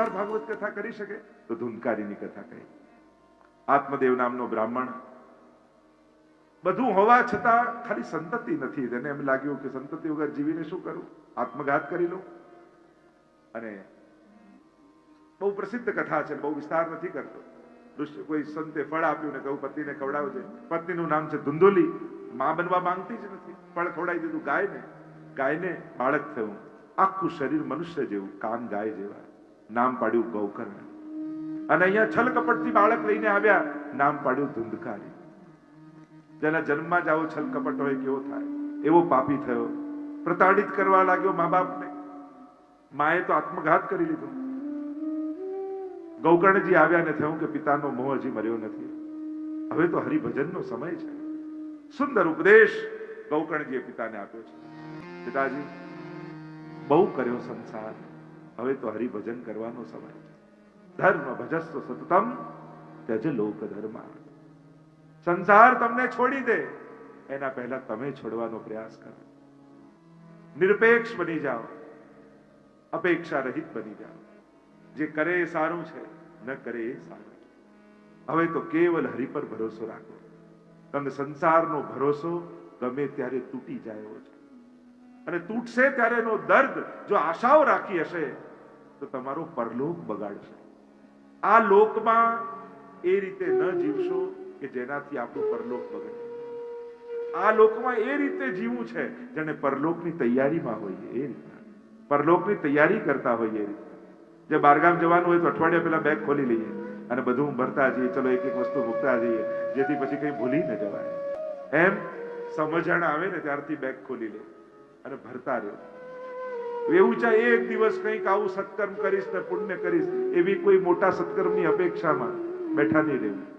અવતાર ભાગવત કથા કરી શકે? તો ધૂનકારીની કથા કહી. આત્મદેવ નામનો બ્રાહ્મણ. બધું હોવા છતાં ખાલી સંતતિ નથી. તેને એમ લાગ્યું કે સંતતિ વગર જીવીને શું કરું? આત્મઘાત કરી લઉં. અને બહુ પ્રસિદ્ધ કથા છે, બહુ વિસ્તાર નથી કરતો. ઋષિ કોઈ સંતે ફળ આપ્યું ને કહું, પતિને ખવડાવજે. પત્નીનું નામ છે ધુંધુલી. માં બનવા માંગતી જ નથી. ફળ ખવડાવી દીધું ગાયને. ગાયને બાળક થયું. આખું શરીર મનુષ્ય જેવું, કાન ગાય જેવા. નામ પાડ્યું ગૌકર્ણ. અને અહીંયા છલ કપટથી બાળક લઈને આવ્યા, નામ પાડ્યું ધુંધકારી. જેના જન્મમાં જ આવો છલ કપટ હોય કેવો થાય, એવો પાપી થયો. પ્રતાડિત કરવા લાગ્યો મા બાપને. માએ તો આત્મઘાત કરી લીધો. ગૌકર્ણજી આવ્યા ને થયું કે પિતાનો મોહ હજી મર્યો નથી. હવે તો હરિભજનનો સમય છે. સુંદર ઉપદેશ ગૌકર્ણજીએ પિતાને આપ્યો છે. પિતાજી, બહુ કર્યો સંસાર. હવે તો હરિભજન કરવાનો સમય ધર્મ ભજસ્વ સતતમ ત્યજ લોક ધર્મ સંસાર તમને છોડી દે. એના પહેલા તમે છોડવાનો પ્રયાસ કરો. નિરપેક્ષ બની જાઓ. અપેક્ષા રહિત બની જાઓ. જે કરે એ સારું છે, ન કરે એ સારું. હવે તો કેવલ હરિ પર ભરોસો રાખો. તમને સંસારનો ભરોસો ગમે ત્યારે તૂટી જાય છે. અને તૂટશે ત્યારે એનો દર્દ, જો આશાઓ રાખી હશે તો તમારો પરલોક બગાડશે. આ લોકમાં એ રીતે ન જીવશો કે જેનાથી આપણું પરલોક બગડે. આ લોકમાં એ રીતે જીવવું છે જેને પરલોકની તૈયારીમાં હોઈએ એ રીતના. પરલોકની તૈયારી કરતા હોઈએ એ રીતે જે બારગામ જવાનું હોય તો અઠવાડિયા પહેલા બેગ ખોલી લઈએ અને બધું ભરતા જઈએ, ચલો એક એક વસ્તુ મૂકતા જઈએ, જેથી પછી કંઈ ભૂલી ન જવાય. એમ સમજણ આવે ને ત્યારથી બેગ ખોલી લે અને ભરતા રહ્યો એવું છે એક દિવસ કંઈક આવું સત્કર્મ કરીશ ને પુણ્ય કરીશ, એવી કોઈ મોટા સત્કર્મની અપેક્ષામાં બેઠા નહીં રહેવું.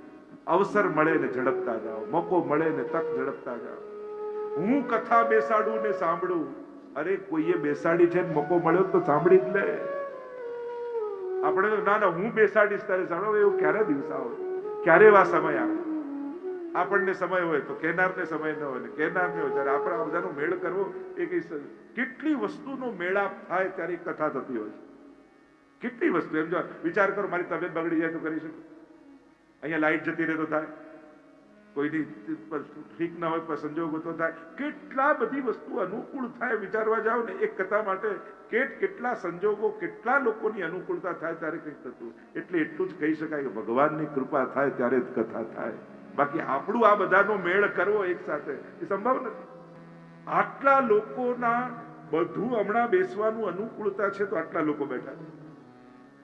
અવસર મળે ને ઝડપતા જાઓ, મોકો મળે ને તક ઝડપતા જાઓ. હું કથા બેસાડું ને સાંભળું. અરે, કોઈએ બેસાડી છે ને મોકો મળ્યો તો સાંભળી જ લે. આપણે તો, ના ના, હું બેસાડીશ તારે સાંભળો, એવું ક્યારે દિવસ આવે? ક્યારે એવા સમય આવે? આપણને સમય હોય તો, કેનારને સમય ન હોય કહેનારને હોય, ત્યારે આપણે આ બધાનો મેળ કરવો એ કઈ કેટલી વસ્તુનો મેળાપ થાય ત્યારે કથા થતી હોય કેટલી વસ્તુ, એમ જો વિચાર કરો, મારી તબિયત બગડી જાય તો કરી શકું. અહીંયા લાઈટ જતી રહે તો થાય. કોઈની ઠીક ના હોય સંજોગો તો થાય. કેટલા બધી વસ્તુ અનુકૂળ થાય વિચારવા જાઓ ને, એક કથા માટે કેટ કેટલા સંજોગો, કેટલા લોકોની અનુકૂળતા થાય ત્યારે કંઈક થતું એટલે એટલું જ કહી શકાય કે ભગવાનની કૃપા થાય ત્યારે જ કથા થાય. બાકી આપણું આ બધાનો મેળ કરવો એક સાથે એ સંભવ નથી. આટલા લોકોના બધું હમણાં બેસવાનું અનુકૂળતા છે તો આટલા લોકો બેઠા છે.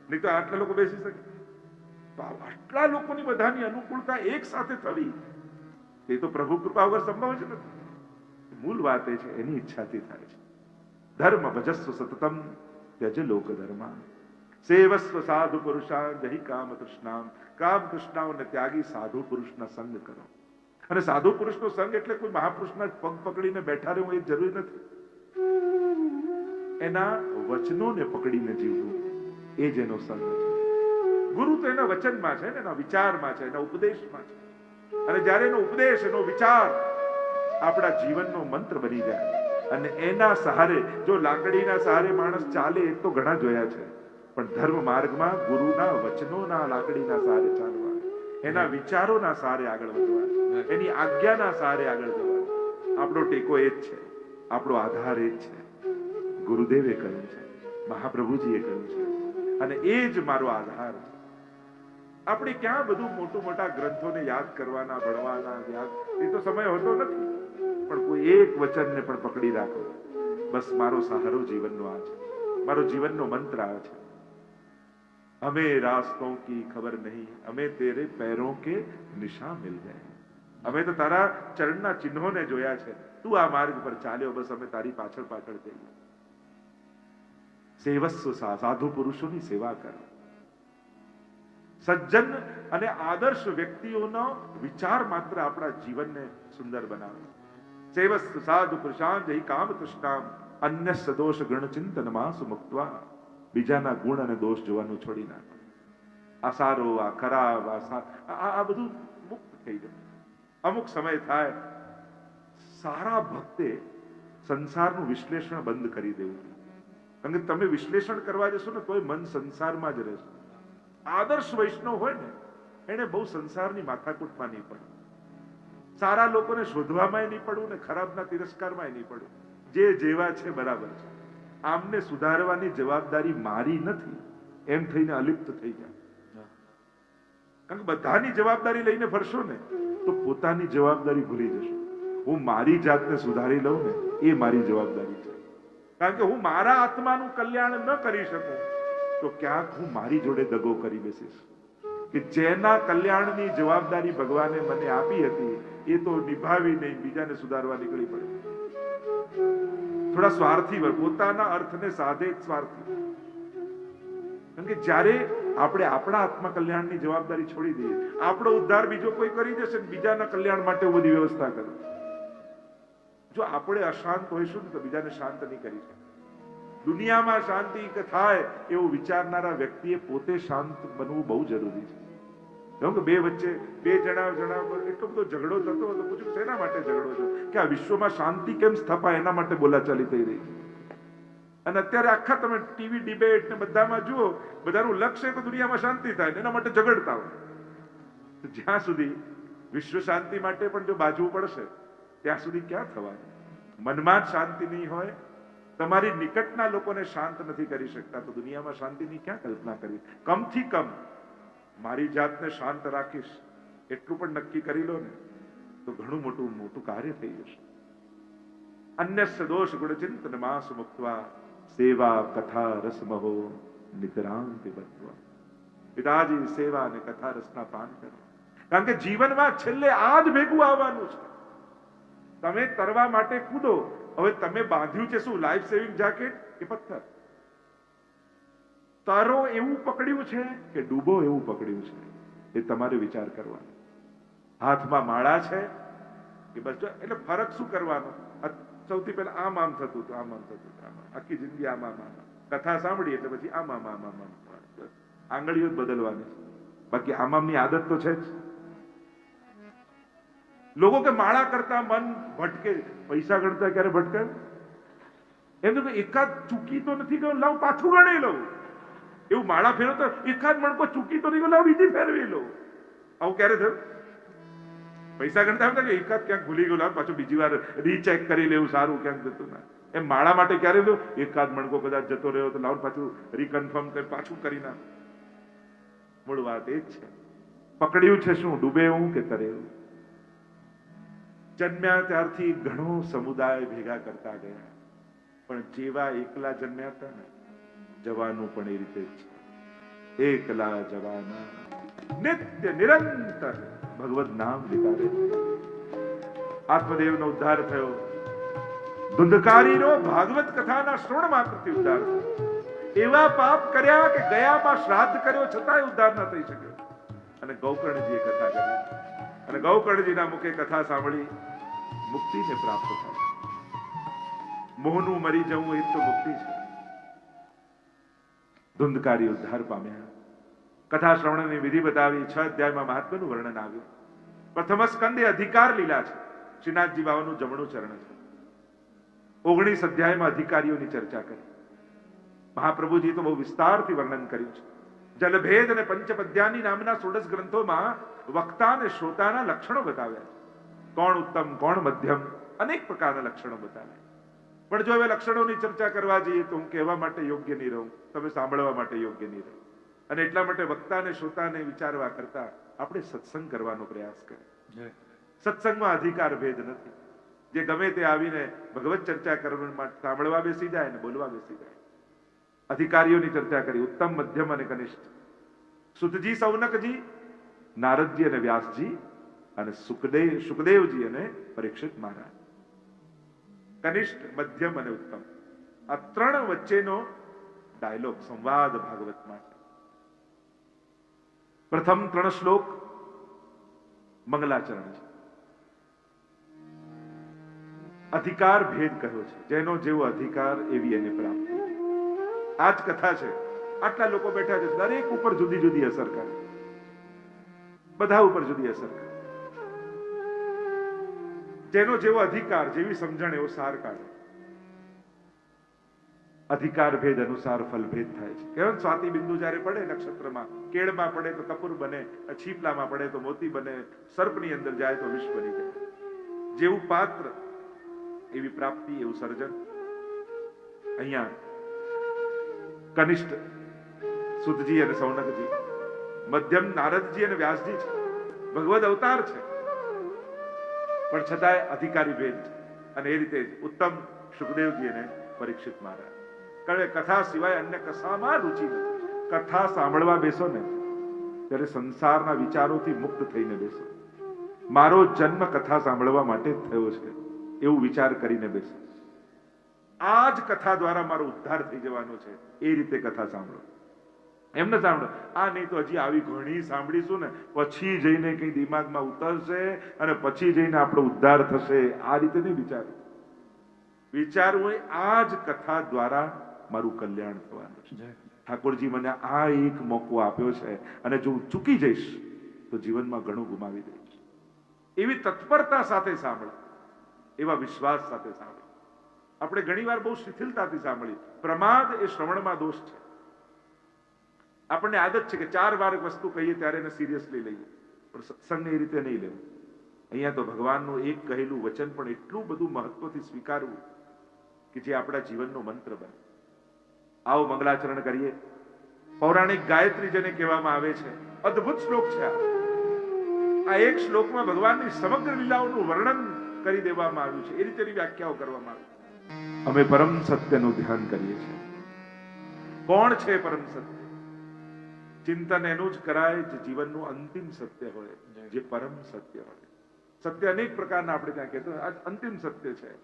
નહીં તો આટલા લોકો બેસી શકે. આટલા લોકોની બધાની અનુકૂળતા એક સાથે થવી, એ તો પ્રભુ કૃપા વગર સંભવ જ નથી. મૂળ વાત એ છે, એની ઈચ્છાથી થાય છે. ધર્મ ભજસ્વ સતતમ ત્યજ લોક ધર્મ સેવસ્વ સાધુ પુરુષાન જહી કામ તૃષ્ણામ કામ તૃષ્ણાઓને ત્યાગી સાધુ પુરુષના સંગ કરો અને સાધુ પુરુષનો સંગ એટલે કોઈ મહાપુરુષના પગ પકડીને બેઠા રહેવું એ જરૂરી નથી એના વચનોને પકડીને જીવવું એ જ સંગ ગુરુ તો એના વચનમાં છે ને એના વિચારમાં છે એના ઉપદેશમાં છે અને જ્યારે એનો ઉપદેશ એનો વિચાર આપણા જીવનનો મંત્ર બની જાય અને એના સહારે જો લાકડીના સહારે માણસ ચાલે એ તો ઘણા જોયા છે પણ ધર્મ માર્ગમાં ગુરુના વચનોના લાકડીના સારે ચાલવા. એના વિચારોના સારે આગળ વધવા. એની આજ્ઞાના સારે આગળ જવા. આપણો ટેકો એ જ છે. આપણો આધાર એ જ છે. ગુરુદેવે કહ્યું છે. મહાપ્રભુજીએ કહ્યું છે. અને એ જ મારો આધાર છે. આપણે ક્યાં બધું મોટું મોટા ગ્રંથોને યાદ કરવાના ભણવાના યાદ એ તો સમય હોતો નથી. પણ કોઈ એક વચનને પણ પકડી રાખો. બસ મારો સહારો જીવનનો આ છે. મારો જીવનનો મંત્ર આ છે. हमें रास्तों की खबर नहीं हमें तेरे पैरों के निशा मिल गए અમે તો તારા ચરણના ચિહ્નોને જોયા છે તું આ માર્ગ પર ચાલ્યો બસ અમે તારી પાછળ પાછળ જઈએ સેવસ્વ સા- સાધુ પુરુષોની સેવા કરો સજ્જન અને આદર્શ વ્યક્તિઓનો વિચાર માત્ર આપણા જીવનને સુંદર બનાવે સેવસ્વ સાધુ પુરુષાન જઈ કામ તૃષ્ણામ અન્ય સદોષ ગણ ચિંતનમાં સુમુક્તવા બીજાના ગુણ અને દોષ જોવાનું છોડી નાખો. આ સારો, આ ખરાબ, આ આ બધું મુક્ત થઈ જાય અમુક સમય થાય સારા ભક્તે સંસારનું વિશ્લેષણ બંધ કરી દેવું કારણ કે તમે વિશ્લેષણ કરવા જશો ને તોય મન સંસારમાં જ રહેશે. આદર્શ વૈષ્ણવ હોય ને, એને બહુ સંસારની માથાકૂટમાં નહીં પડે. સારા લોકોને શોધવામાં નહીં પડવું ને ખરાબના તિરસ્કારમાં નહીં પડવું. જે જેવા છે બરાબર છે. આમને સુધારવાની જવાબદારી મારી નથી. એમ થઈને અલિપ્ત થઈ જાય કારણ કે બધાની જવાબદારી લઈને ફરશો ને તો પોતાની જવાબદારી ભૂલી જશો. હું મારી જાતને સુધારી લઉં ને એ મારી જવાબદારી છે. કારણ કે હું મારા આત્માનું કલ્યાણ ન કરી શકું તો ક્યાંક હું મારી જોડે દગો કરી બેસીશ. કે જેના કલ્યાણની જવાબદારી ભગવાને મને આપી હતી એ તો નિભાવી નહીં બીજાને સુધારવા નીકળી પડે. થોડા સ્વાર્થી પોતાના અર્થને સાધે સ્વાર્થી. કારણ કે જ્યારે આપણે આપણા આત્મા કલ્યાણની જવાબદારી છોડી દઈએ, આપણો ઉદ્ધાર બીજો કોઈ કરી દેશે બીજાના કલ્યાણ માટે બધી વ્યવસ્થા કરે. જો આપણે અશાંત હોઈશું તો બીજાને શાંત નહીં કરી શકે દુનિયામાં શાંતિ થાય એવું વિચારનારા વ્યક્તિએ પોતે શાંત બનવું બહુ જરૂરી છે. કેમ કે બે વચ્ચે બે જણા જણા એટલો બધો ઝઘડો થતો હતો પૂછ્યું શેના માટે ઝઘડો છે કે આ વિશ્વમાં શાંતિ કેમ સ્થપાય? એના માટે બોલાચાલી થઈ રહી છે. અને અત્યારે આખા તમે ટીવી ડિબેટ ને બધામાં જુઓ, બધાનું લક્ષ્ય કે દુનિયામાં શાંતિ થાય એના માટે ઝઘડતા હોય. જ્યાં સુધી વિશ્વ શાંતિ માટે પણ જો બાજવું પડશે, ત્યાં સુધી ક્યાં થવાય મનમાં જ શાંતિ નહીં હોય, તમારી નિકટના લોકોને શાંત નથી કરી શકતા, તો દુનિયામાં શાંતિની ક્યાં કલ્પના કરવી? કમથી કમ મારી જાતને શાંત રાખીશ. એટલું પણ નક્કી કરી લો ને, તો ઘણું મોટું મોટું કાર્ય થઈ જશે. અન્ય દોષ ગુણ ચિંતન માસ મુક્તવા, સેવા કથા રસમહો નિતરામ બનવા પિતાજી, સેવા અને કથા રસના પાન કરો. કારણ કે જીવનમાં છેલ્લે આ જ ભેગું આવવાનું છે. તમે તરવા માટે કૂદો. હવે તમે બાંધ્યું છે શું? લાઈફ સેવિંગ જેકેટ કે પથ્થર? તરો એવું પકડ્યું છે કે ડૂબો એવું પકડ્યું છે? એ તમારે વિચાર કરવાનો. હાથમાં માળા છે કે બસ જો, એટલે ફરક શું કરવાનો? સૌથી પહેલા આમ આમ થતું હતું, આમ આમ થતું હતું, આમ. આખી જિંદગી આમ આમ. કથા સાંભળી એટલે પછી આમ આમ આમ આમ આંગળીઓ જ બદલવાની. બાકી આમ આમની આદત તો છે જ. લોકો કે માળા કરતા મન ભટકે, પૈસા ગણતા ક્યારે ભટકે? એમ તો એકાદ ચૂકી તો નથી ગયો, લાવ પાછું ગણી લઉં એવું માળા ફેરવતો એકાદ મણકો ચૂકી તો નહીં લાવ બીજી ફેરવી લો. આવું ક્યારે થયું? પૈસા ગણતા આવતા કે એકાદ ક્યાંક ભૂલી ગયો પાછું બીજી વાર રીચેક કરી લેવું, સારું, ક્યાંક જતું ના. એમ માળા માટે ક્યારે થયું? એકાદ મણકો કદાચ જતો રહ્યો તો લાવ પાછું રીકન્ફર્મ કરી, પાછું કરી નાખ. મૂળ વાત એ જ છે. પકડ્યું છે શું? ડૂબે હું કે તરે એવું? જન્મ્યા ત્યારથી ઘણો સમુદાય ભેગા કરતા ગયા. પણ જેવા એકલા જન્મ્યા હતા ને જવાનું પણ એ રીતે એકલા જવાના નિત્ય નિરંતર ભગવત નામ વિતારે આત્મદેવનો ઉદ્ધાર થયો ધુંધકારીનો ભાગવત કથાના શ્રવણ માત્રથી ઉદ્ધાર એવા પાપ કર્યા કે ગયામાં શ્રાદ્ધ કર્યો છતાંય ઉદ્ધાર ન થઈ શક્યો। અને ગૌકર્ણજીએ કથા કરી। અને ગૌકર્ણજીના મુખે કથા સાંભળી મુક્તિને પ્રાપ્ત થાય। મોહનું મરી જવું એ તો મુક્તિ છે। ધુંધકારી ઉદ્ધાર પામ્યા. કથા શ્રવણની વિધિ બતાવી છ અધ્યાયમાં મહાત્માનું વર્ણન આવ્યું. પ્રથમ સ્કંદે અધિકાર લીલા છે. શ્રીનાથજી બાબાનું જમણું ચરણ છે. ઓગણીસ અધ્યાયમાં અધિકારીઓની ચર્ચા કરી. મહાપ્રભુજી તો બહુ વિસ્તારથી વર્ણન કર્યું છે. જલભેદ અને પંચપદ્યાની નામના સોળસ ગ્રંથોમાં વક્તા અને શ્રોતાના લક્ષણો બતાવ્યા કોણ ઉત્તમ, કોણ મધ્યમ, અનેક પ્રકારના લક્ષણો બતાવ્યા પણ જો હવે લક્ષણોની ચર્ચા કરવા જઈએ તો હું કહેવા માટે યોગ્ય નહીં રહું. તમે સાંભળવા માટે યોગ્ય નહીં રહું. અને એટલા માટે વક્તા અને શ્રોતાને વિચારવા કરતા આપણે સત્સંગ કરવાનો પ્રયાસ કરીએ. સત્સંગમાં અધિકાર ભેદ નથી. જે ગમે તે આવીને ભગવત ચર્ચા કરવા માટે સાંભળવા બેસી જાય અને બોલવા બેસી જાય. અધિકારીઓની ચર્ચા કરી ઉત્તમ મધ્યમ અને કનિષ્ઠ. સુતજી સૌનકજી નારદજી અને વ્યાસજી અને સુખદેવ સુખદેવજી અને પરીક્ષિત મહારાજ. કનિષ્ઠ, મધ્યમ અને ઉત્તમ. આ ત્રણ વચ્ચેનો ડાયલોગ સંવાદ ભાગવતમાં છે પ્રથમ ત્રણ શ્લોક મંગલાચરણ છે. અધિકાર ભેદ કહ્યો છે. જેનો જેવો અધિકાર એવી એને પ્રાપ્ત આ જ કથા છે. આટલા લોકો બેઠા છે. દરેક ઉપર જુદી જુદી અસર કરે. બધા ઉપર જુદી અસર કરે. જેનો જેવો અધિકાર, જેવી સમજણ, એવો સાર કાઢે. અધિકાર ભેદ અનુસાર ફલભેદ થાય છે. કહેવાય સ્વાતિ બિંદુ જ્યારે પડે નક્ષત્રમાં, કેળમાં પડે તો કપૂર બને છીપલામાં પડે તો મોતી બને, સર્પની અંદર જાય તો વિષ બની જાય જેવું પાત્ર, એવી પ્રાપ્તિ, એવું સર્જન. અહીંયા કનિષ્ઠ સુધજી અને સૌનકજી, મધ્યમ નારદજી અને વ્યાસજી છે. ભગવદ અવતાર છે. પણ છતાંય અધિકારી ભેદ અને એ રીતે ઉત્તમ સુખદેવજી અને પરીક્ષિત મહારાજ કારણ કે કથા સિવાય અન્ય કશામાં રુચિ નથી. કથા સાંભળવા બેસો ને, ત્યારે સંસારના વિચારોથી મુક્ત થઈને બેસો. મારો જન્મ કથા સાંભળવા માટે જ થયો છે, એવું વિચાર કરીને બેસો. આ જ કથા દ્વારા મારો ઉદ્ધાર થઈ જવાનો છે, એ રીતે કથા સાંભળો. એમ ને સાંભળો. આ નહીં તો હજી આવી ઘણી સાંભળીશું ને પછી જઈને કઈ દિમાગમાં ઉતરશે અને પછી જઈને આપણો ઉદ્ધાર થશે. આ રીતે નહીં વિચારવું વિચારવું હોય આ જ કથા દ્વારા મારું કલ્યાણ થવાનું છે. ઠાકોરજી મને આ એક મોકો આપ્યો છે અને જો હું ચૂકી જઈશ તો જીવનમાં ઘણું ગુમાવી દઈશ. એવી તત્પરતા સાથે સાંભળો. એવા વિશ્વાસ સાથે સાંભળો. આપણે ઘણીવાર બહુ શિથિલતાથી સાંભળી પ્રમાદ એ શ્રવણમાં દોષ છે. આપણને આદત છે કે ચાર વાર વસ્તુ કહીએ ત્યારે એને સિરિયસલી લઈએ. પણ સત્સંગને એ રીતે નહીં લેવું. અહીંયા તો ભગવાનનું એક કહેલું વચન પણ એટલું બધું મહત્વથી સ્વીકારવું કે જે આપણા જીવનનો મંત્ર બને. આવો મંગલાચરણ કરીએ. પૌરાણિક ગાયત્રી જેને કહેવામાં આવે છે. અદ્ભુત શ્લોક છે આ એક શ્લોકમાં ભગવાનની સમગ્ર લીલાઓનું વર્ણન કરી દેવામાં આવ્યું છે. એ રીતેની વ્યાખ્યાઓ કરવામાં આવી. અમે પરમ સત્યનું ધ્યાન કરીએ છીએ. કોણ છે પરમ સત્ય? ચિંતન એનું જ કરાય જે જીવનનું અંતિમ સત્ય હોય જે. પરમ સત્ય હોય. સત્ય અનેક પ્રકારના આપણે ત્યાં કહેતો આ અંતિમ સત્ય છે.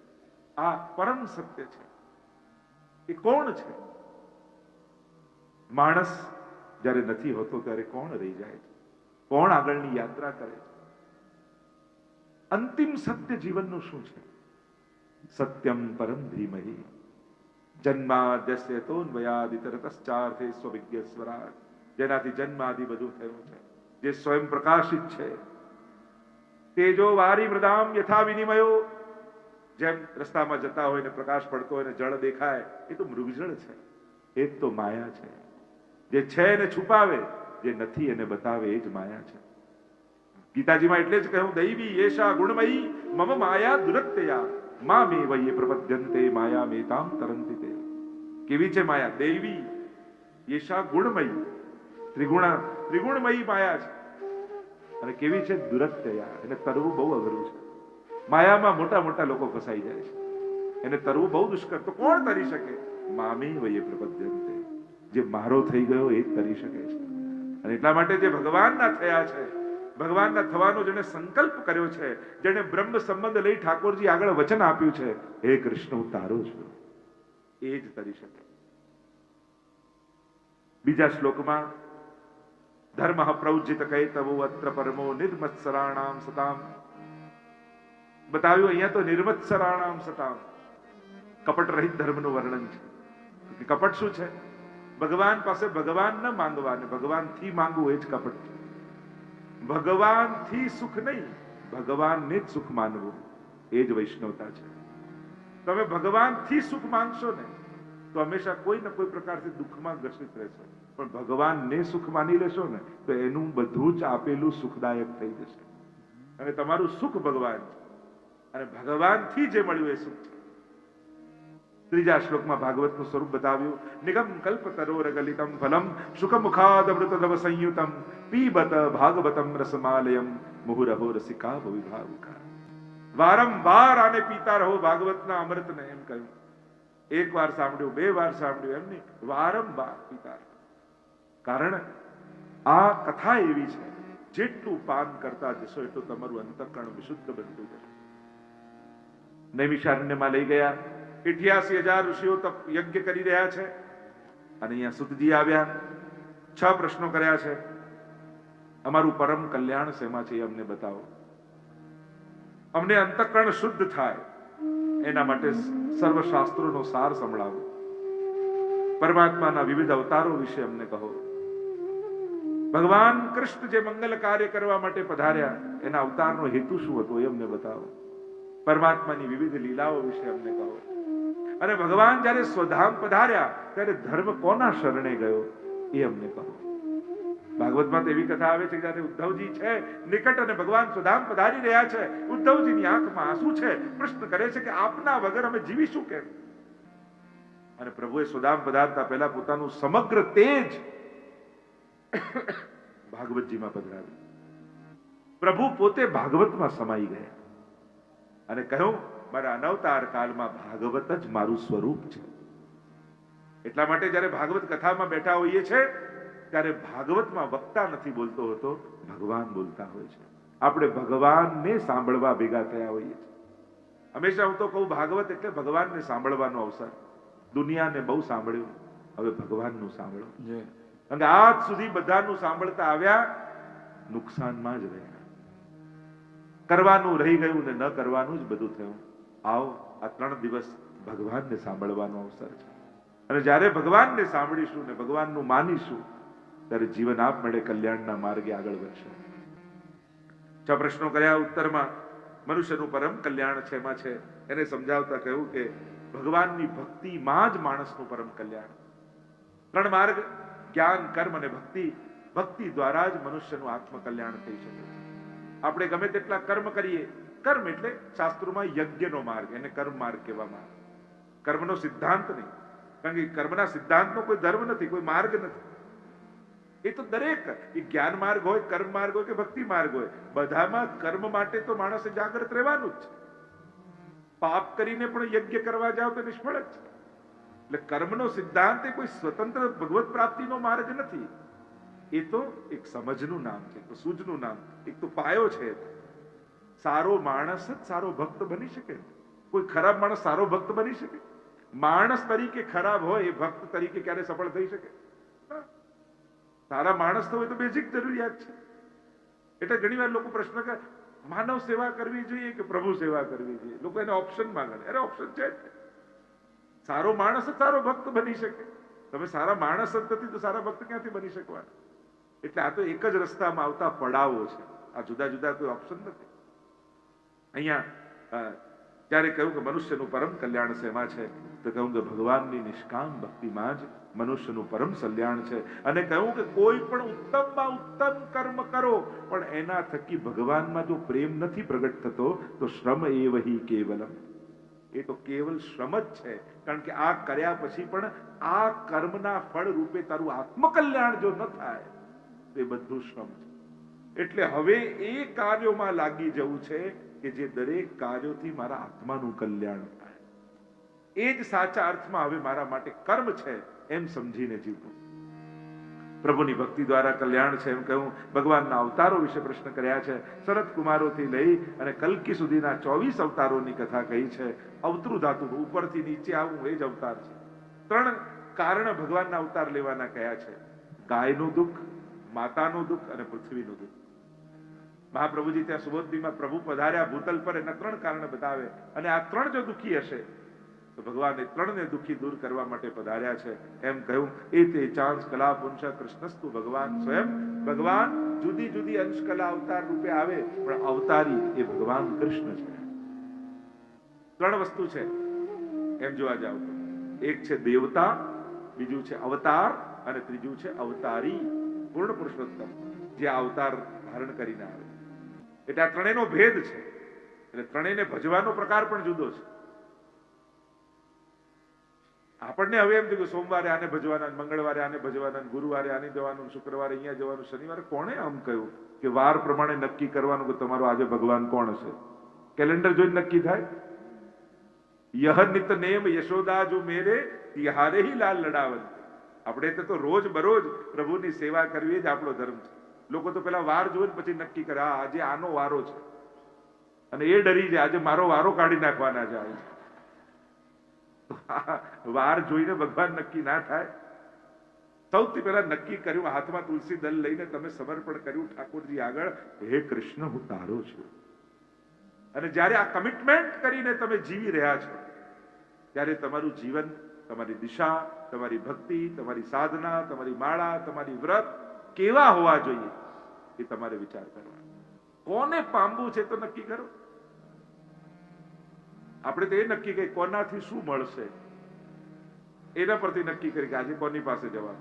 આ પરમ સત્ય છે. એ કોણ છે? માણસ જ્યારે નથી હોતો ત્યારે કોણ રહી જાય છે? કોણ આગળની યાત્રા કરે છે? અંતિમ સત્ય જીવનનું શું છે? સત્યમ પરમ ધીમહી. જન્માદ્યસ્ય તોન્વયાદિતરતશ્ચાર્થે સ્વવિજ્ઞ સ્વરાટ જન્મ આદિ બધું થયું છે. જે સ્વયં પ્રકાશિત છે. તેજો વારી મૃદામ યથા વિનિમયો. જેમ રસ્તામાં જતા હોય ને પ્રકાશ પડતો હોય ને જળ દેખાય, એ તો મૃગજળ છે. એ તો માયા છે. જે છે એને છુપાવે, જે નથી એને બતાવે, એ જ માયા છે. ગીતાજીમાં એટલે જ કહ્યું, દૈવી યેશા ગુણમયી, મમ માયા દુરત્યયા મા મે વયે પ્રપદ્યંતે, માયા મેતામ તરંતિ તે કેવી છે માયા? દૈવી યેશા ગુણમયી. ત્રિગુણ, ત્રિગુણમયી માયા છે. અને કેવી છે? દુરત્યયા એને તરવું બહુ અઘરું છે. માયામાં મોટા મોટા લોકો ફસાઈ જાય છે. એને તરવું બહુ દુષ્કર. તો કોણ તરી શકે? મામી વયે પ્રપદ્યંતે જે મારો થઈ ગયો એ જ તરી શકે છે. અને એટલા માટે જે ભગવાનના થયા છે, ભગવાનના થવાનો જેને સંકલ્પ કર્યો છે જેને બ્રહ્મ સંબંધ લઈ ઠાકોરજી આગળ વચન આપ્યું છે, હે કૃષ્ણ, હું તારો છું. એ જ તરી શકે. બીજા શ્લોકમાં ધર્મ પ્રવજિત કૈતવો અત્ર પરમો નિર્મત્સરાણામ સતામ બતાવ્યું અહીંયા તો નિર્મત્સરાણામ સતામ કપટ રહિત ધર્મનું વર્ણન છે કપટ શું છે ભગવાન પાસે ભગવાન ન માંગવા ને ભગવાનથી માંગવું એ જ કપટ છે ભગવાનથી સુખ નહીં ભગવાનને જ સુખ માનવું એ જ વૈષ્ણવતા છે તમે ભગવાનથી સુખ માંગશો ને તો હંમેશા કોઈ ને કોઈ પ્રકારથી દુઃખમાં ગ્રસિત રહેશો પણ ભગવાનને સુખ માની લેશો ને, તો એનું બધું જ આપેલું સુખદાયક થઈ જશે. અને તમારું સુખ ભગવાન, અને ભગવાનથી જે મળ્યું એ સુખ. ત્રીજા શ્લોકમાં ભાગવતનું સ્વરૂપ બતાવ્યું, નિગમ કલ્પ તરોર ગલિતમ ફલમ સુખ મુખાદ અમૃતદવ સંયુતમ, પીબત ભાગવતમ રસમાલયમ મુહુરહો રસિકા વિભાવુકા વારંવાર આને પીતા રહો ભાગવતના અમૃતને એમ કહ્યું. એક વાર સાંભળ્યું, બે વાર સાંભળ્યું, એમ નહીં, વારંવાર પીતા રહો. કારણ આ કથા એવી છે, જેટલું પાન કરતા જશો એટલું તમારું અંતકરણ વિશુદ્ધ બનતું જશે. નૈમિષારણ્યમાં લઈ ગયા, ઇઠ્યાસી હજાર ઋષિઓ તપ યજ્ઞ કરી રહ્યા છે અને અહીંયા સુતજી આવ્યા, છ પ્રશ્નો કર્યા છે. અમારું પરમ કલ્યાણ શેમાં છે અમને બતાવો. અમને અંતકરણ શુદ્ધ થાય, એના માટે સર્વ શાસ્ત્રોનો સાર સંભળાવો. પરમાત્માના વિવિધ અવતારો વિશે અમને કહો. ભગવાન કૃષ્ણ જે મંગલ કાર્ય કરવા માટે પધાર્યા, એના અવતારનો હેતુ શું હતો એ અમને બતાવો. પરમાત્માની વિવિધ લીલાઓ વિશે અમને કહો. અને ભગવાન, જ્યારે સ્વધામ પધાર્યા, ત્યારે ધર્મ કોના શરણે ગયો એ અમને કહો. ભાગવતમાં એવી કથા આવે છે જ્યારે ઉદ્ધવજી છે, નિકટ અને ભગવાન સ્વધામ પધારી રહ્યા છે, ઉદ્ધવજીની આંખમાં આંસુ છે, પ્રશ્ન કરે છે કે આપના વગર અમે જીવીશું કેમ? અને પ્રભુએ સ્વધામ પધારતા પહેલા પોતાનું સમગ્ર તેજ ભાગવતજીમાં પધરાવી. પ્રભુ પોતે ભાગવતમાં સમાઈ ગયા અને કહ્યું, મારા અનવતાર કાળમાં ભાગવત જ મારું સ્વરૂપ છે. એટલા માટે જ્યારે ભાગવત કથામાં બેઠા હોઈએ છે, ત્યારે ભાગવતમાં વક્તા નથી બોલતો હોતો, ભગવાન બોલતા હોય છે. આપણે ભગવાનને સાંભળવા ભેગા થયા હોઈએ છીએ હંમેશા હું તો કહું, ભાગવત એટલે ભગવાનને સાંભળવાનો અવસર. દુનિયાને બહુ સાંભળ્યું, હવે ભગવાનનું સાંભળો. કે આજ સુધી બધાનું સાંભળતા આવ્યા, નુકસાનમાં જ રહ્યા. કરવાનું રહી ગયું ને ન કરવાનું જ બધું થયું. આવો, આ ત્રણ દિવસ ભગવાનને સાંભળવાનો અવસર છે. અને જ્યારે ભગવાનને સાંભળીશું ને ભગવાનનું માનીશું, ત્યારે જીવન આપમેળે કલ્યાણના માર્ગે આગળ વધશે. છ પ્રશ્નો કર્યા ઉત્તરમાં. મનુષ્યનું પરમ કલ્યાણ છે એમાં છે. એને સમજાવતા કહ્યું કે ભગવાનની ભક્તિમાં જ માણસનું પરમ કલ્યાણ. ત્રણ માર્ગ. જ્ઞાન, કર્મ અને ભક્તિ ભક્તિ દ્વારા જ મનુષ્યનું આત્મકલ્યાણ થઈ શકે છે. આપણે ગમે તેટલા કર્મ કરીએ, કર્મ એટલે શાસ્ત્રોમાં યજ્ઞનો માર્ગ, એને કર્મ માર્ગ કહેવામાં આવે. કર્મનો સિદ્ધાંત નહીં, કારણ કે કર્મના સિદ્ધાંતનો કોઈ ધર્મ નથી, કોઈ માર્ગ નથી. એ તો દરેક, એ જ્ઞાન માર્ગ હોય, કર્મ માર્ગ હોય કે ભક્તિ માર્ગ હોય, બધામાં કર્મ માટે તો માણસે જાગૃત રહેવાનું જ છે. પાપ કરીને પણ યજ્ઞ કરવા જાવ તો નિષ્ફળ જ છે. એટલે કર્મનો સિદ્ધાંત એ કોઈ સ્વતંત્ર ભગવત પ્રાપ્તિનો માર્ગ નથી. એ તો એક સમજનું નામ છે તો સૂઝનું નામ, એક તો પાયો છે. સારો માણસ જ સારો ભક્ત બની શકે. કોઈ ખરાબ માણસ સારો ભક્ત બની શકે? માણસ તરીકે ખરાબ હોય એ ભક્ત તરીકે ક્યારે સફળ થઈ શકે. સારા માણસ તો હોય તો બેઝિક જરૂરિયાત છે. એટલે ઘણીવાર લોકો પ્રશ્ન કરે, માનવ સેવા કરવી જોઈએ કે પ્રભુ સેવા કરવી જોઈએ? લોકો એને ઓપ્શન માંગે અરે ઓપ્શન છે જ. સારો માણસ જ સારો ભક્ત બની શકે. તમે સારા માણસ જ તો સારા ભક્ત ક્યાંથી બની શકવાના? એટલે આ તો એક જ રસ્તામાં આવતા પડાવો છે. આ જુદા જુદા કોઈ ઓપ્શન નથી. અહીંયા ત્યારે કહ્યું કે મનુષ્યનું પરમ કલ્યાણ શેમાં છે, તો કહ્યું કે ભગવાનની નિષ્કામ ભક્તિમાં જ મનુષ્યનું પરમ કલ્યાણ છે. અને કહ્યું કે કોઈ પણ ઉત્તમમાં ઉત્તમ કર્મ કરો, પણ એના થકી ભગવાનમાં જો પ્રેમ નથી પ્રગટ થતો, તો શ્રમ એવહી કેવલમ. એ તો કેવલ શ્રમ જ છે. કારણ કે આ કર્યા પછી પણ આ કર્મના ફળ રૂપે તારું આત્મકલ્યાણ જો ન થાય, તો એ બધું શ્રમ છે. એટલે હવે એ કાર્યોમાં લાગી જવું છે કે જે દરેક કાર્યોથી મારા આત્માનું કલ્યાણ થાય. એ જ સાચા અર્થમાં હવે મારા માટે કર્મ છે એમ સમજીને જીવવું. પ્રભુની ભક્તિ દ્વારા કલ્યાણ છે એમ કહ્યું ભગવાનના અવતારો વિશે પ્રશ્ન કર્યા છે. શરદ કુમારોથી લઈ અને કલ્કી સુધીના ચોવીસ અવતારોની કથા કહી છે. અવતૃ ધાતુ ઉપરથી નીચે આવવું એ જ અવતાર છે. ત્રણ કારણ ભગવાનના અવતાર લેવાના કયા છે? ગાયનું દુઃખ, માતાનું દુઃખ અને પૃથ્વીનું દુઃખ. મહાપ્રભુજી ત્યાં સુબોધીમાં પ્રભુ પધાર્યા ભૂતલ પર એના ત્રણ કારણ બતાવે. અને આ ત્રણ જો દુઃખી હશે, તો ભગવાને ત્રણને દુઃખી દૂર કરવા માટે પધાર્યા છે. એમ કહ્યું, એ તે ચાંસ કલા પુંશ કૃષ્ણસ્તુ ભગવાન સ્વયં. ભગવાન જુદી જુદી અંશ કલા અવતાર રૂપે આવે, પણ અવતારી એ ભગવાન કૃષ્ણ છે. ત્રણ વસ્તુ છે. એમ જોવા જાવ એક છે દેવતા, બીજું છે અવતાર અને ત્રીજું છે અવતારી, પૂર્ણ પુરુષોત્તમ, જે અવતાર ધારણ કરીને આવે. એટલે આ ત્રણેયનો ભેદ છે. એટલે ત્રણેયને ભજવાનો પ્રકાર પણ જુદો છે. આપણને હવે એમ થયું કે સોમવારે આને ભજવાના, મંગળવારે આને ભજવાના ગુરુવારે આને જવાનું, શુક્રવારે અહીંયા જવાનું, શનિવારે કોણે આમ કહ્યું કે વાર પ્રમાણે નક્કી કરવાનું કે તમારો આજે ભગવાન કોણ હશે? કેલેન્ડર જોઈને નક્કી થાય? યહ નિત નેમ યશોદા જો મેરે, તિહારે હિ લાલ લડાવન. આપણે તો રોજ બરોજ પ્રભુની સેવા કરવી જ આપણો ધર્મ છે. લોકો તો પેલા વાર જોવે પછી નક્કી કરે આજે આનો વારો છે. અને એ ડરી જાય, આજે મારો વારો કાઢી નાખવાના છે વાર જોઈને ભગવાન નક્કી ના થાય. સૌથી પહેલા નક્કી કર્યું, હાથમાં તુલસી દલ લઈને તમે સમર્પણ કર્યું, ઠાકોરજી આગળ, હે કૃષ્ણ, હું તારો છું. અને જ્યારે આ કમિટમેન્ટ કરીને તમે જીવી રહ્યા છો ત્યારે તમારું જીવન, તમારી દિશા, તમારી ભક્તિ, તમારી સાધના, તમારી માળા, તમારી વ્રત કેવા હોવા જોઈએ એ તમારે વિચાર કરવા કોને પામવું છે તો નક્કી કરો. આપણે તો એ નક્કી કરી કોનાથી શું મળશે? એના પરથી નક્કી કરી કે આજે કોની પાસે જવા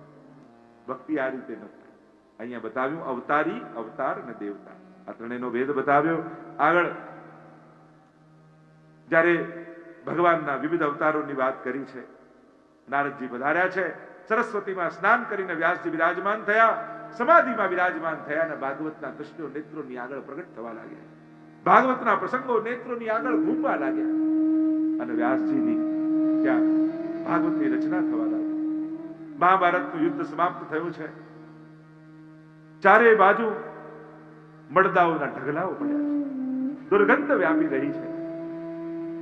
ભક્તિ આ રીતે નક્કી. અહીંયા બતાવ્યું અવતારી, અવતાર અને દેવતા. આ ત્રણેયનો ભેદ બતાવ્યો. આગળ, જ્યારે ભગવાનના વિવિધ અવતારોની વાત કરી છે. નારદજી પધાર્યા છે. સરસ્વતીમાં સ્નાન કરીને વ્યાસજી વિરાજમાન થયા. સમાધિમાં વિરાજમાન થયા અને ભાગવતના કૃષ્ણો નેત્રોની આગળ પ્રગટ થવા લાગ્યા. ભાગવતના પ્રસંગો નેત્રોની આગળ ઘૂમવા લાગ્યા. અને વ્યાસજીની ત્યાં ભાગવતની રચના થવા લાગી. મહાભારતનું યુદ્ધ સમાપ્ત થયું છે. ચારે બાજુ મળદાઓના ઢગલાઓ પડ્યા છે. દુર્ગંધ વ્યાપી રહી છે.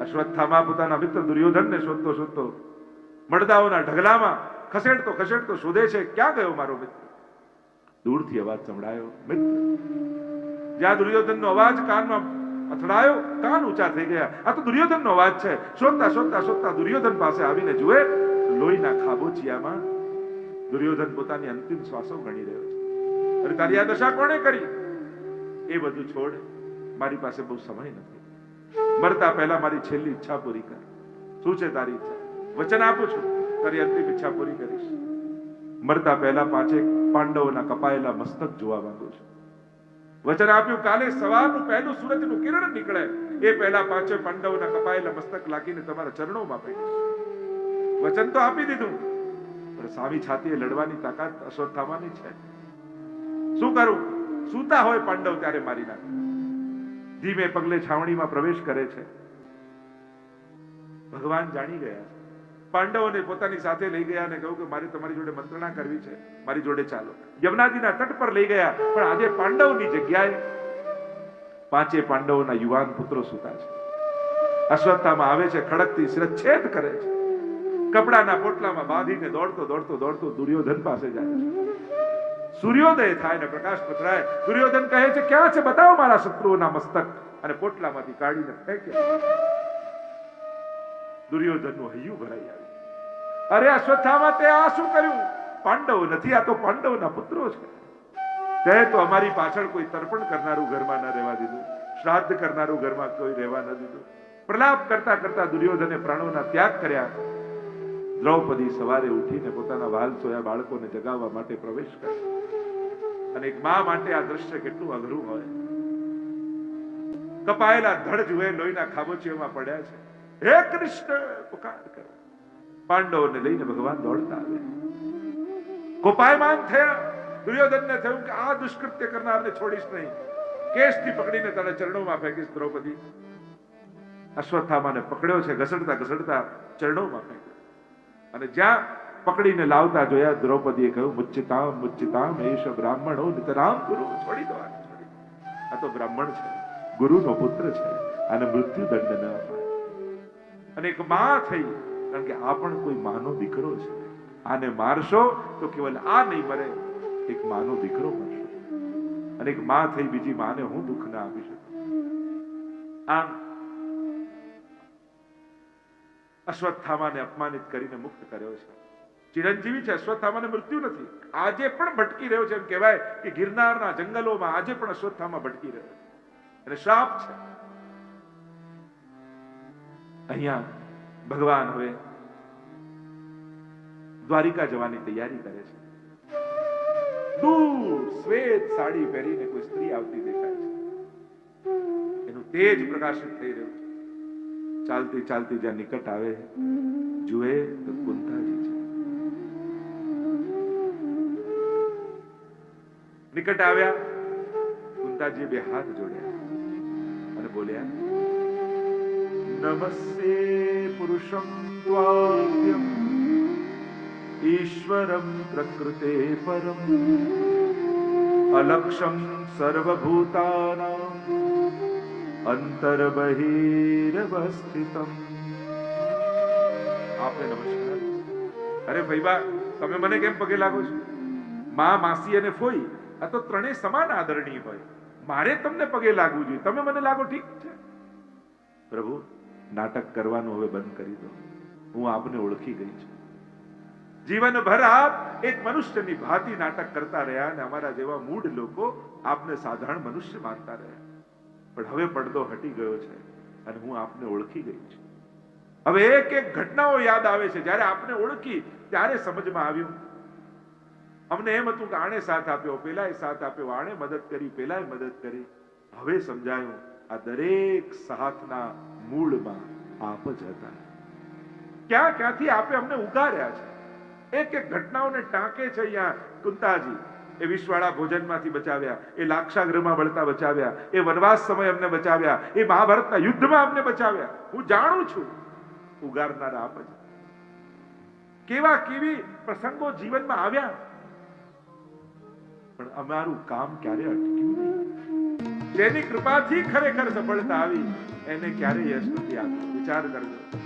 અશ્વત્થામા પોતાના મિત્ર દુર્યોધનને શોધતો શોધતો મળદાઓના ઢગલામાં ખસેડતો ખસેડતો શોધે છે, ક્યાં ગયો મારો મિત્ર? દૂરથી અવાજ સંભળાયો, મિત્ર. જ્યાં દુર્યોધનનો અવાજ કાનમાં અથડાયો, કાન ઊંચા થઈ ગયા. આ તો દુર્યોધનનો અવાજ છે. શોધતા શોધતા શોધતા દુર્યોધન પાસે આવીને જુએ, લોહીના ખાબોચિયામાં દુર્યોધન પોતાની અંતિમ શ્વાસો ગણી રહ્યો છે. અરે તારી આ દશા કોણે કરી? એ બધું છોડ. મારી પાસે બહુ સમય નથી. મરતા પહેલા મારી છેલ્લી ઈચ્છા પૂરી કર. શું છે તારી ઈચ્છા? વચન આપું છું. તારી અંતિમ ઈચ્છા પૂરી કરીશ. મરતા પહેલા પાંચેક પાંડવોના કપાયેલા મસ્તક જોવા માંગુ છું. વચન આપ્યું કાલે સવારનું પહેલું સૂરજનું કિરણ નીકળે. એ પહેલા પાંચે પાંડવોના કપાયેલા મસ્તક લાગીને તમારા ચરણોમાં પહેરીશ વચન તો આપી દીધું. પણ સામી છાતીએ લડવાની તાકાત અશ્વત્થામાની છે. શું કરું? સૂતા હોય પાંડવ ત્યારે મારી નાખ. ધીમે પગલે છાવણીમાં પ્રવેશ કરે છે. ભગવાન જાણી ગયા પાંડવોને પોતાની સાથે લઈ ગયા અને કહ્યું કે મારે તમારી જોડે મંત્રણા કરવી છે. મારી જોડે ચાલો. યમુનાજીના તટ પર લઈ ગયા, પણ આજે પાંડવની જગ્યાએ પાંચે પાંડવોના યુવાન પુત્રો સૂતા છે. અશ્વત્થામાં આવે છે ખડકથી શિરચ્છેદ કરે છે. કપડાના પોટલામાં બાંધીને દોડતો દોડતો દોડતો દુર્યોધન પાસે જાય છે. સૂર્યોદય થાય ને પ્રકાશ પથરાય. દુર્યોધન કહે છે, ક્યાં છે? બતાવો મારા શત્રુઓના મસ્તક. અને પોટલામાંથી કાઢીને ફેંકે. દુર્યોધનનું હૈયું ભરાઈ આવ્યું. અરે અશ્વત્થામાં તે આ શું કર્યું? પાંડવ નથી, આ તો પાંડવના પુત્રો છે. તે તો અમારી પાછળ કોઈ તર્પણ કરનારું ઘરમાં ન રહેવા દીધું. શ્રાદ્ધ કરનારું ઘરમાં કોઈ રહેવા ન દીધું. પ્રલાપ કરતા કરતા દુર્યોધને પ્રાણોના ત્યાગ કર્યા. દ્રૌપદી સવારે ઉઠીને પોતાના વાલ સોયા બાળકોને જગાવવા માટે પ્રવેશ કરે. અને એક મા માટે આ દ્રશ્ય કેટલું અઘરું હોય. કપાયેલા ધડ જુએ લોહીના ખાબોચીઓમાં પડ્યા છે. હે કૃષ્ણ, પુકાર કરો. પાંડવોને લઈને ભગવાન દોડતા આવે કોપાયમાન થયા. દુર્યોધનને થયું કે આ દુષ્કૃત્ય કરનારને છોડીશ નહીં. કેસથી પકડીને તારા ચરણોમાં ફેંકીશ દ્રૌપદી. અશ્વત્થામાને પકડ્યો છે, ઘસડતા ઘસડતા ચરણોમાં ફેંક્યો અને જ્યાં પકડીને લાવતા જોયા, દ્રૌપદીએ કહ્યું મુચ્ચિતામ મુચ્ચિતામ એશ બ્રાહ્મણો, નિતરામ ગુરુ, છોડી દો. આ તો બ્રાહ્મણ છે, ગુરુનો પુત્ર છે અને મૃત્યુ દંડ ન અને એક માં થઈ, કારણ કે આ પણ કોઈ માનો દીકરો છે. આને મારશો તો કેવલ આ નહીં મરે, એક માનો દીકરો મરશે. અને એક માં થઈ, બીજી માને હું દુઃખ ના આપી શકું. આમ અશ્વત્થામાને અપમાનિત કરીને મુક્ત કર્યો છે. ચિરંજીવી છે, અશ્વત્થામાને મૃત્યુ નથી. આજે પણ ભટકી રહ્યો છે એમ કહેવાય કે ગિરનારના જંગલોમાં આજે પણ અશ્વત્થામા ભટકી રહ્યો અને શ્રાપ છે. અહીંયા ભગવાન હવે દ્વારિકા જવાની તૈયારી કરે છે. દૂર શ્વેત સાડી પહેરીને કોઈ સ્ત્રી આવતી દેખાય છે. એનું તેજ પ્રકાશિત થઈ રહ્યું છે. ચાલતી ચાલતી જ્યાં નિકટ આવે જુએ તો કુંતાજી છે. નિકટ આવ્યા કુંતાજી બે હાથ જોડ્યા અને બોલ્યા, નમસ્તે પુરુષમ ત્વાભ્યમ ઈશ્વરમ પ્રકૃતે પરમ, અલક્ષમ સર્વભૂતાનામ અંતર્બહિરવસ્થિતમ. આપને નમસ્કાર. અરે ભાઈબા તમે મને કેમ પગે લાગો છો? માં, માસી અને ફોઈ, આ તો ત્રણેય સમાન આદરણીય હોય. મારે તમને પગે લાગવું જોઈએ. તમે મને લાગો ઠીક છે? પ્રભુ, નાટક કરવાનું હવે બંધ કરી દો. હું આપને ઓળખી ગઈ છું. જીવનભર આપ એક મનુષ્યની ભાતી નાટક કરતા રહ્યા અને અમારા જેવા મૂળ લોકો આપને સાધારણ મનુષ્ય માનતા રહ્યા. પણ હવે પડદો હટી ગયો છે અને હું આપને ઓળખી ગઈ છું. હવે એક એક ઘટનાઓ યાદ આવે છે. જ્યારે આપને ઓળખી, ત્યારે સમજમાં આવ્યું. અમને એમ હતું કે આણે સાથ આપ્યો, પેલાએ સાથ આપ્યો, આણે મદદ કરી, પેલાએ મદદ કરી. હવે સમજાયું, આ દરેક સાથના મૂળમાં આપ જ હતા. ક્યાં, ક્યાંથી આપે અમને ઉગાર્યા છે? એક એક ઘટનાઓને ટાંકે છે અહીંયા કુંતાજી. એ વિશ્વાળા ભોજનમાંથી બચાવ્યા, એ લાક્ષાગ્રહમાં વળતા બચાવ્યા, એ વનવાસ સમય અમને બચાવ્યા, એ મહાભારતના યુદ્ધમાં અમને બચાવ્યા. હું જાણું છું, ઉગારનારા આપ જ. કેવા કેવી પ્રસંગો જીવનમાં આવ્યા. પણ અમારું કામ ક્યારે અટક્યું નહીં. જેની કૃપાથી ખરેખર સફળતા આવી, એને ક્યારે યશ નથી આપ્યું વિચાર કરજો.